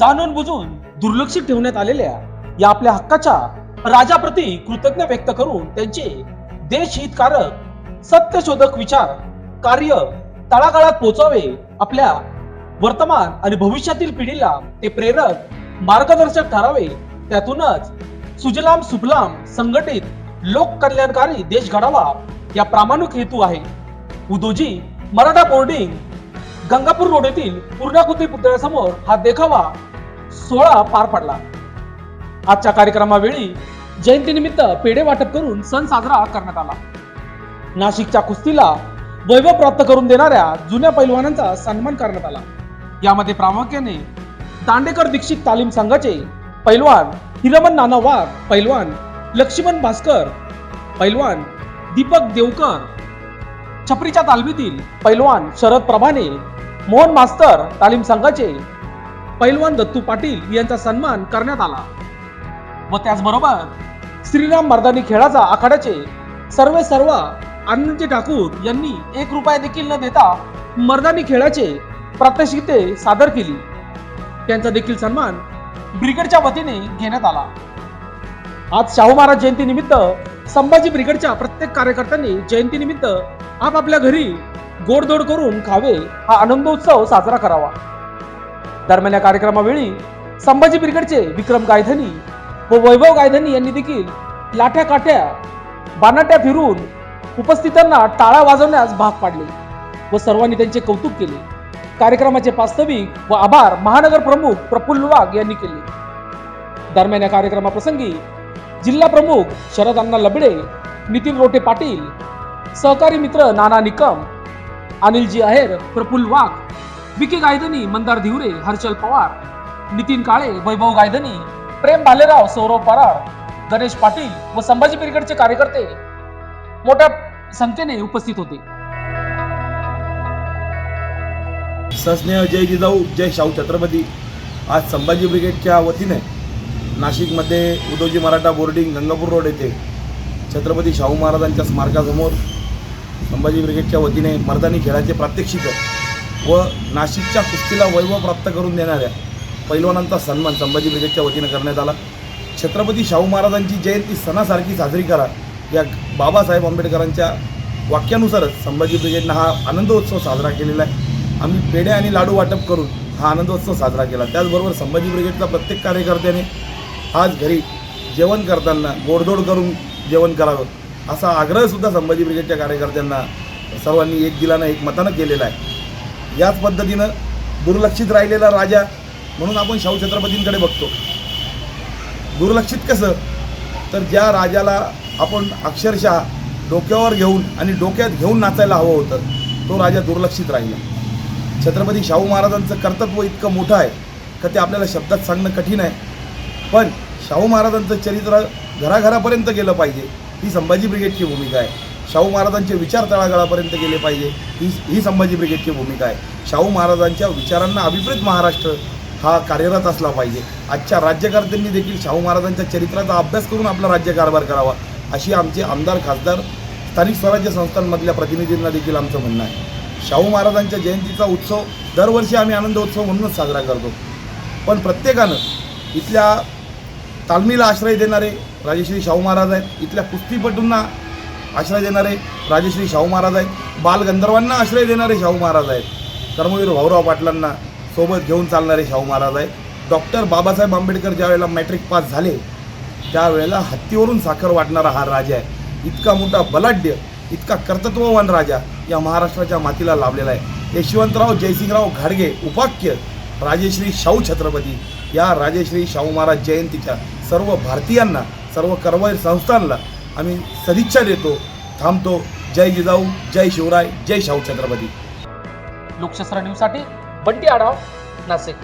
जाणून बुजून दुर्लक्षित ठेवण्यात आलेल्या या आपल्या हक्काच्या राजाप्रती कृतज्ञ व्यक्त करून त्यांचे देशहितकारक सत्यशोधक विचार कार्य तळागाळात पोचावे आपल्या वर्तमान आणि भविष्यातील पिढीला ते प्रेरक मार्गदर्शक ठरावे. त्यातूनच सुजलाम सुफलाम संघटित लोक कल्याणकारी देश घडावा या प्रामाणिक हेतू आहे. उदोजी मराठा बोर्डिंग गंगापूर रोड येथील पूर्णाकृती पुतळ्यासमोर हा देखावा. सोहळा पार पडला. आजच्या कार्यक्रमावेळी जयंतीनिमित्त पेढे वाटप करून सण साजरा करण्यात आला. नाशिकच्या कुस्तीला वैभव प्राप्त करून देणाऱ्या जुन्या पैलवानांचा सन्मान करण्यात आला. यामध्ये प्रामुख्याने दांडेकर दीक्षित तालीम संघाचे पैलवान हिरमन नाना वाघ पैलवान लक्ष्मण भास्कर पैलवान दीपक देवकर छपरीच्या तालमीतील पैलवान शरद प्रभाने मोहन मास्तर तालीम संघाचे पैलवान दत्तू पाटील यांचा सन्मान करण्यात आला. व त्याचबरोबर श्रीराम मर्दानी खेळाचा आखाड्याचे सर्वे सर्व आनंदजी ठाकूर यांनी एक रुपया देखील न देता मर्दानी खेळाचे प्रात्यक्षिके सादर केली. त्यांचा देखील सन्मान ब्रिगेडच्या वतीने घेण्यात आला. आज शाहू महाराज जयंती निमित्त संभाजी ब्रिगेडच्या प्रत्येक कार्यकर्त्यांनी जयंती निमित्त आपापल्या घरी गोडधोड करून खावे हा आनंदोत्सव साजरा करावा. दरम्यान या कार्यक्रमावेळी संभाजी ब्रिगेडचे विक्रम गायधनी व वैभव गायधनी यांनी देखील लाठ्या काठ्या बानाट्या फिरून उपस्थितांना टाळा वाजवण्यास भाग पाडले व सर्वांनी त्यांचे कौतुक केले. कार्यक्रमाचे वास्तविक व आभार महानगर प्रमुख प्रफुल्ल वाघ यांनी केले. दरम्यान या कार्यक्रमाप्रसंगी जिल्हा प्रमुख शरद अण्णा लबडे नितीन रोटे पाटील सहकारी मित्र नाना निकम अनिलजी आहेर प्रफुल्ल वाघ विके गायधनी मंदार धिवरे हर्षल पवार नितीन काळे वैभव गायधनी प्रेम भालेराव सौरव पराड गणेश पाटील व संभाजी ब्रिगेडचे कार्यकर्ते मोठ्या संख्येने उपस्थित होते. सस्नेह जय जिजाऊ जय शाहू छत्रपती. आज संभाजी ब्रिगेडच्या वतीने नाशिकमध्ये उदोजी मराठा बोर्डिंग गंगापूर रोड येथे छत्रपती शाहू महाराजांच्या स्मारकासमोर संभाजी ब्रिगेडच्या वतीने मर्दानी खेळाचे प्रात्यक्षिक व नाशिकच्या कुस्तीला वैभव प्राप्त करून देणाऱ्या पैलवानांचा सन्मान संभाजी ब्रिगेडच्या वतीनं करण्यात आला. छत्रपती शाहू महाराजांची जयंती सणासारखी साजरी करा या बाबासाहेब आंबेडकरांच्या वाक्यानुसारच संभाजी ब्रिगेडनं हा आनंदोत्सव साजरा केलेला आहे. आम्ही पेढे आणि लाडू वाटप करून हा आनंदोत्सव साजरा केला. त्याचबरोबर संभाजी ब्रिगेडचा प्रत्येक कार्यकर्त्याने आज घरी जेवण करताना गोडधोड करून जेवण करावं असा आग्रहसुद्धा संभाजी ब्रिगेडच्या कार्यकर्त्यांना सर्वांनी एक दिलानं एक मतानं केलेला आहे. याच पद्धतीनं दुर्लक्षित राहिलेला राजा म्हणून आपण शाहू छत्रपतींकडे बघतो. दुर्लक्षित कसं? तर ज्या राजाला आपण अक्षरशः डोक्यावर घेऊन आणि डोक्यात घेऊन नाचायला हवं होतं तो राजा दुर्लक्षित राहिला. छत्रपती शाहू महाराजांचं कर्तव्य इतकं मोठं आहे का ते आपल्याला शब्दात सांगणं कठीण आहे. पण शाहू महाराजांचं चरित्र घराघरापर्यंत गेलं पाहिजे ही संभाजी ब्रिगेडची भूमिका आहे. शाहू महाराजांचे विचार तळागाळापर्यंत गेले पाहिजे. ही ही संभाजी ब्रिगेडची भूमिका आहे. शाहू महाराजांच्या विचारांना अभिप्रेत महाराष्ट्र हा कार्यरत असला पाहिजे. आजच्या राज्यकर्त्यांनी देखील शाहू महाराजांच्या चरित्राचा अभ्यास करून आपला राज्यकारभार करावा अशी आमचे आमदार खासदार स्थानिक स्वराज्य संस्थांमधल्या प्रतिनिधींना देखील आमचं म्हणणं आहे. शाहू महाराजांच्या जयंतीचा उत्सव दरवर्षी आम्ही आनंद उत्सव म्हणूनच साजरा करतो. पण प्रत्येकानं इथल्या तालमीला आश्रय देणारे राजेश्री शाहू महाराज आहेत. इथल्या कुस्तीपटूंना आश्रय देणारे राजेश्री शाहू महाराज आहेत. बालगंधर्वांना आश्रय देणारे शाहू महाराज आहेत. कर्मवीर भाऊराव पाटलांना सोबत घेऊन चालणारे शाहू महाराज आहेत. डॉक्टर बाबासाहेब आंबेडकर ज्या वेळेला मॅट्रिक पास झाले त्यावेळेला हत्तीवरून साखर वाटणारा हा राजा आहे. इतका मोठा बलाढ्य इतका कर्तृत्ववान राजा या महाराष्ट्राच्या मातीला लाभलेला आहे. यशवंतराव जयसिंगराव घाडगे उपाख्य राजेश्री शाहू छत्रपती. या राजेश्री शाहू महाराज जयंतीच्या सर्व भारतीयांना सर्व करवैर संस्थांना आम्ही सदिच्छा देतो थांबतो. जय जिजाऊ जय शिवराय जय शाहू छत्रपती. लोकशास्त्र न्यूजसाठी बंटी आढाव नाशिक.